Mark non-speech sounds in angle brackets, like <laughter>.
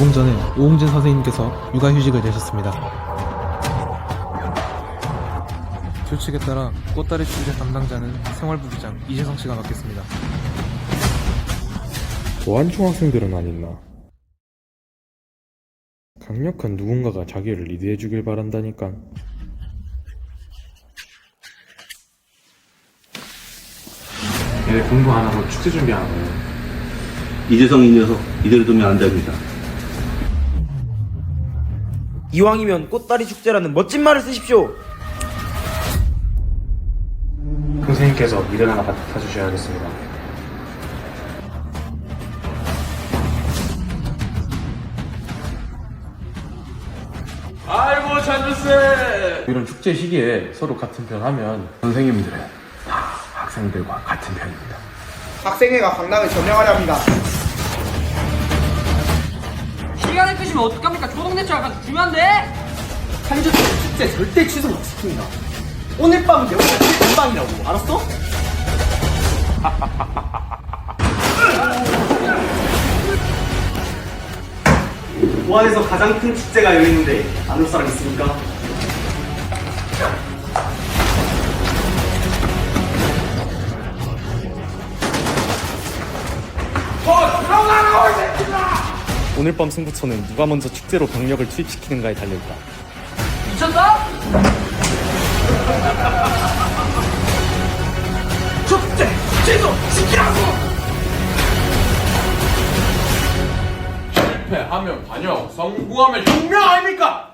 조금 전에 오홍진 선생님께서 육아휴직을 내셨습니다. 규칙에 따라 꽃다리 축제 담당자는 생활부기장 이재성 씨가 맡겠습니다. 보안 중학생들은 안 있나? 강력한 누군가가 자기를 리드해주길 바란다니까. 얘네 공부 안 하고 축제 준비하는 거예요. 이재성 이 녀석 이대로 두면 안 됩니다. 이왕이면 꽃다리 축제라는 멋진 말을 쓰십시오. 선생님께서 미련 하나 맡아주셔야겠습니다. 아이고 찬주쌤 이런 축제 시기에 서로 같은 편 하면 선생님들은 다 학생들과 같은 편입니다 학생회가 강당을 점령하려 합니다. 끄시면 어떡합니까? 초동대처가 가서 중요한데? 한주 축제 절대 취소 못 시킵니다. 오늘 밤은 여기가 제일 방이라고 알았어? <laughs> 보안에서 가장 큰 축제가 열리는데 안 올 사람 있습니까? 오늘 밤 승부처는 누가 먼저 축제로 병력을 투입시키는가에 달려있다. 미쳤어? 축제 취소 시키라고! 실패하면 반역 성공하면 혁명 아닙니까?